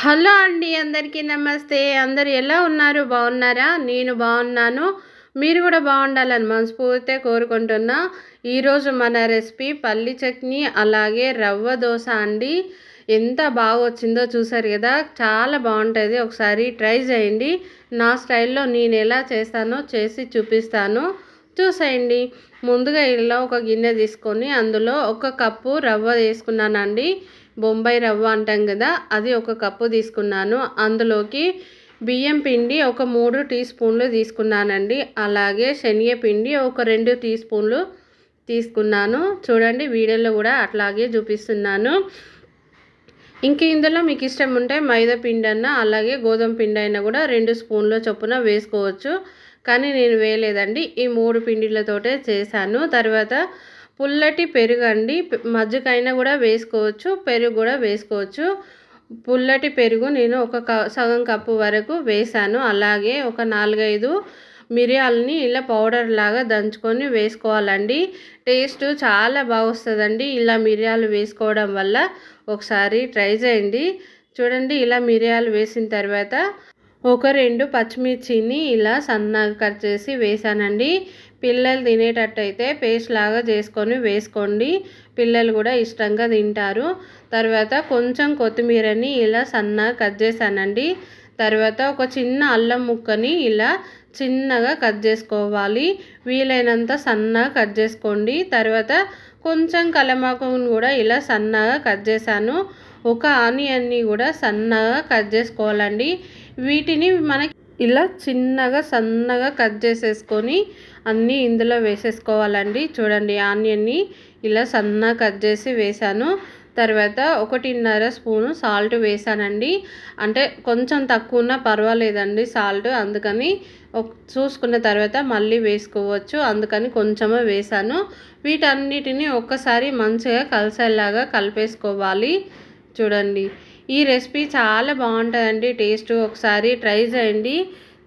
Hello అండి అందరికీ నమస్తే. అందరు ఎలా ఉన్నారు? బాగున్నారా? నేను బాగున్నాను. మీరు కూడా బాగుండాలని మనస్ఫూర్తిగా కోరుకుంటున్నా. ఈరోజు మన రెసిపీ పల్లి చట్నీ అలాగే రవ్వ దోశ అండి. ఎంత బాగా వచ్చిందో చూసారు కదా? చాలా బాగుంటుంది. ఒకసారి ట్రై చేయండి. నా స్టైల్లో నేను ఎలా చేస్తానో చేసి చూపిస్తాను. చూసేయండి. ముందుగా ఇలా ఒక గిన్నె తీసుకొని అందులో ఒక కప్పు రవ్వ తీసుకున్నానండి బొంబాయి రవ్వ అంటాం కదా అది ఒక కప్పు తీసుకున్నాను. అందులోకి బియ్యం పిండి ఒక మూడు టీ స్పూన్లు తీసుకున్నానండి. అలాగే శనగపిండి ఒక రెండు టీ స్పూన్లు తీసుకున్నాను. చూడండి వీడియోలో కూడా అట్లాగే చూపిస్తున్నాను. ఇంక ఇందులో మీకు ఇష్టం ఉంటే మైదా పిండి అన్నా అలాగే గోధుమ పిండి అయినా కూడా రెండు స్పూన్ల చొప్పున వేసుకోవచ్చు. కానీ నేను వేయలేదండి. ఈ మూడు పిండిలతోటే చేశాను. తర్వాత పుల్లటి పెరుగు అండి మజ్జిగైనా కూడా వేసుకోవచ్చు పెరుగు కూడా వేసుకోవచ్చు. పుల్లటి పెరుగు నేను ఒక సగం కప్పు వరకు వేసాను. అలాగే ఒక నాలుగైదు మిరియాలని ఇలా పౌడర్ లాగా దంచుకొని వేసుకోవాలండి. టేస్ట్ చాలా బాగుస్తుందండి. ఇలా మిరియాలు వేసుకోవడం వల్ల ఒకసారి ట్రై చేయండి. చూడండి ఇలా మిరియాలు వేసిన తర్వాత ఒక రెండు పచ్చిమిర్చిని ఇలా సన్నగా కట్ చేసి వేసానండి పిల్లలు తినేటట్టయితే పేస్ట్ లాగా చేసుకొని వేసుకోండి. పిల్లలు కూడా ఇష్టంగా తింటారు. తర్వాత కొంచెం కొత్తిమీరని ఇలా సన్నగా కట్ చేశానండి. తర్వాత ఒక చిన్న అల్లం ముక్కని ఇలా చిన్నగా కట్ చేసుకోవాలి. వీలైనంత సన్నగా కట్ చేసుకోండి. తర్వాత కొంచెం కలమాకును కూడా ఇలా సన్నగా కట్ చేశాను. ఒక ఆనియన్ని కూడా సన్నగా కట్ చేసుకోవాలండి. వీటిని మనకి ఇలా చిన్నగా సన్నగా కట్ చేసేసుకొని అన్నీ ఇందులో వేసేసుకోవాలండి. చూడండి ఆనియన్ని ఇలా సన్నగా కట్ చేసి వేసాను తర్వాత ఒకటిన్నర స్పూను సాల్ట్ వేసానండి అంటే కొంచెం తక్కువ ఉన్నా పర్వాలేదండి సాల్ట్. అందుకని చూసుకున్న తర్వాత మళ్ళీ వేసుకోవచ్చు. అందుకని కొంచెమే వేసాను వీటన్నిటిని ఒక్కసారి మంచిగా కలిసేలాగా కలిపేసుకోవాలి. చూడండి ఈ రెసిపీ చాలా బాగుంటుందండి టేస్ట్ ఒకసారి ట్రై చేయండి.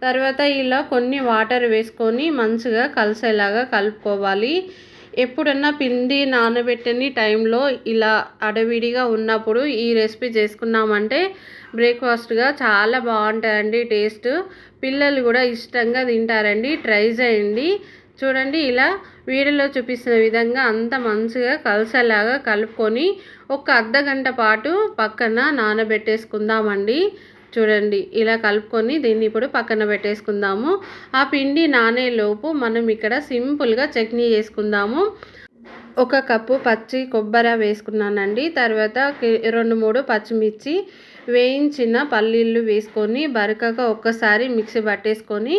తర్వాత ఇలా కొన్ని వాటర్ వేసుకొని మంచిగా కలిసేలాగా కలుపుకోవాలి. ఎప్పుడన్నా పిండి నానబెట్టని టైంలో ఇలా అడవిడిగా ఉన్నప్పుడు ఈ రెసిపీ చేసుకున్నామంటే బ్రేక్ఫాస్ట్గా చాలా బాగుంటుందండి టేస్ట్. పిల్లలు కూడా ఇష్టంగా తింటారండి ట్రై చేయండి. చూడండి ఇలా వీడియోలో చూపిస్తున్న విధంగా అంత మంచిగా కలిసేలాగా కలుపుకొని ఒక అర్ధ గంట పాటు పక్కన నానబెట్టేసుకుందామండి. చూడండి ఇలా కలుపుకొని దీన్ని ఇప్పుడు పక్కన పెట్టేసుకుందాము. ఆ పిండి నానేలోపు మనం ఇక్కడ సింపుల్గా చట్నీ చేసుకుందాము. ఒక కప్పు పచ్చి కొబ్బరి వేసుకున్నానండి. తర్వాత రెండు మూడు పచ్చిమిర్చి వేయించిన పల్లీలు వేసుకొని బరకగా ఒక్కసారి మిక్సీ పట్టేసుకొని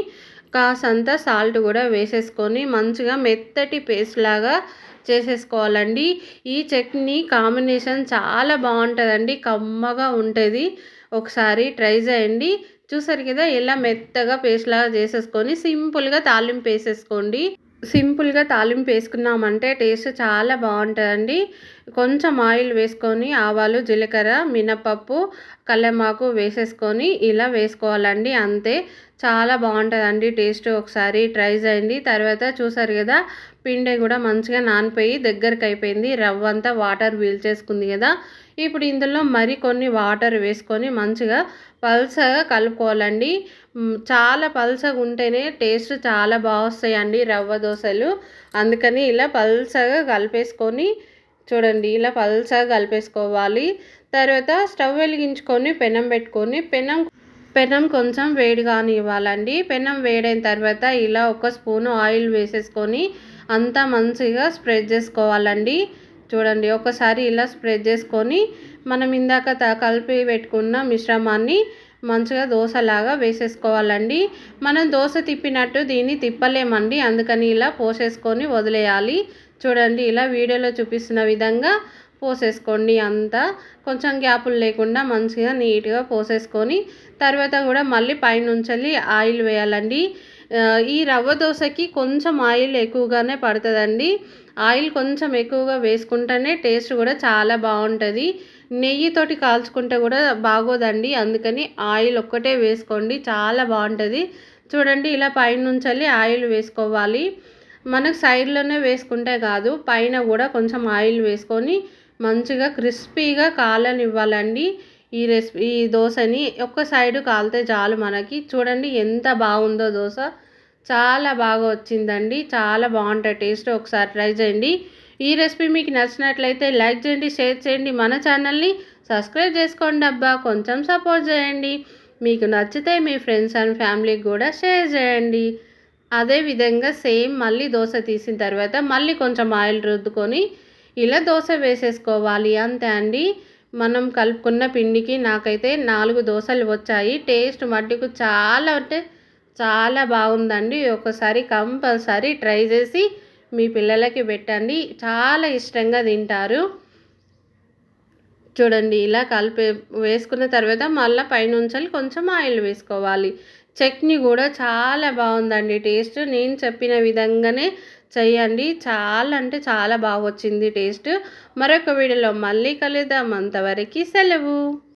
కాసంత సాల్ట్ కూడా వేసేసుకొని మంచిగా మెత్తటి పేస్ట్ లాగా చేసేసుకోవాలండి. ఈ చట్నీ కాంబినేషన్ చాలా బాగుంటుందండి. కమ్మగా ఉంటుంది. ఒకసారి ట్రై చేయండి. చూసారు కదా ఇలా మెత్తగా పేస్ట్ లాగా చేసేసుకొని సింపుల్గా తాలింపు వేసేసుకోండి. సింపుల్గా తాలింపు వేసుకున్నామంటే టేస్ట్ చాలా బాగుంటుందండి. కొంచెం ఆయిల్ వేసుకొని ఆవాలు జీలకర్ర మినపప్పు కల్లెమాకు వేసేసుకొని ఇలా వేసుకోవాలండి. అంతే. చాలా బాగుంటుందండి టేస్ట్ ఒకసారి ట్రై చేయండి. తర్వాత చూసారు కదా పిండి కూడా మంచిగా నానిపోయి దగ్గరికి అయిపోయింది రవ్వ అంతా వాటర్ చేసుకుంది కదా. ఇప్పుడు ఇందులో మరి కొన్ని వాటర్ వేసుకొని మంచిగా పల్సగా కలుపుకోవాలండి. చాలా పల్సగా ఉంటేనే టేస్ట్ చాలా బాగా వస్తాయండి రవ్వ దోశలు. అందుకని ఇలా పల్సగా కలిపేసుకొని చూడండి ఇలా పల్సగా కలిపేసుకోవాలి. తర్వాత స్టవ్ వెలిగించుకొని పెనం పెట్టుకొని పెనం పెనం కొంచెం వేడి కానివ్వాలండి. పెనం వేడైన తర్వాత ఇలా ఒక స్పూను ఆయిల్ వేసేసుకొని అంతా మంచిగా స్ప్రెడ్ చేసుకోవాలండి. చూడండి ఒకసారి ఇలా స్ప్రెడ్ చేసుకొని మనం ఇందాక కలిపి పెట్టుకున్న మిశ్రమాన్ని మంచిగా దోశలాగా వేసేసుకోవాలండి. మనం దోశ తిప్పినట్టు దీన్ని తిప్పలేమండి. అందుకని ఇలా పోసేసుకొని వదిలేయాలి. చూడండి ఇలా వీడియోలో చూపిస్తున్న విధంగా పోసేసుకోండి అంతా. కొంచెం గ్యాపులు లేకుండా మంచిగా నీట్గా పోసేసుకొని తర్వాత కూడా మళ్ళీ పైనుంచి ఆయిల్ వేయాలండి. ఈ రవ్వ దోశకి కొంచెం ఆయిల్ ఎక్కువగానే పడుతుందండి. ఆయిల్ కొంచెం ఎక్కువగా వేసుకుంటేనే టేస్ట్ కూడా చాలా బాగుంటుంది. నెయ్యితోటి కాల్చుకుంటే కూడా బాగోదండి. అందుకని ఆయిల్ ఒక్కటే వేసుకోండి. చాలా బాగుంటుంది. చూడండి ఇలా పైనుంచి ఆయిల్ వేసుకోవాలి. మనకు సైడ్లోనే వేసుకుంటే కాదు పైన కూడా కొంచెం ఆయిల్ వేసుకొని మంచిగా క్రిస్పీగా కాలనివ్వాలండి. ఈ రెసిపీ ఈ దోశని ఒక్క సైడు కాలితే చాలు మనకి. చూడండి ఎంత బాగుందో దోశ. చాలా బాగా వచ్చిందండి. చాలా బాగుంటుంది. టేస్ట్ ఒకసారి ట్రై చేయండి. ఈ రెసిపీ మీకు నచ్చినట్లయితే లైక్ చేయండి షేర్ చేయండి. మన ఛానల్ని సబ్స్క్రైబ్ చేసుకోండి అబ్బా. కొంచెం సపోర్ట్ చేయండి. మీకు నచ్చితే మీ ఫ్రెండ్స్ అండ్ ఫ్యామిలీకి కూడా షేర్ చేయండి. అదేవిధంగా సేమ్ మళ్ళీ దోశ తీసిన తర్వాత మళ్ళీ కొంచెం ఆయిల్ రుద్దుకొని ఇలా దోశ వేసేసుకోవాలి. అంతే అండి. మనం కలుపుకున్న పిండికి నాకైతే నాలుగు దోశలు వచ్చాయి. టేస్ట్ మట్టుకు చాలా అంటే చాలా బాగుందండి. ఒకసారి కంపల్సరీ ట్రై చేసి మీ పిల్లలకి పెట్టండి. చాలా ఇష్టంగా తింటారు. చూడండి ఇలా కలిపి వేసుకున్న తర్వాత మళ్ళీ పైనుంచాలి కొంచెం ఆయిల్ వేసుకోవాలి. చట్నీ కూడా చాలా బాగుందండి. టేస్ట్ నేను చెప్పిన విధంగానే చేయండి చాలా అంటే చాలా బాగా వచ్చింది టేస్ట్. మరొక వీడియోలో మళ్ళీ కలుద్దాం. అంతవరకు సెలవు.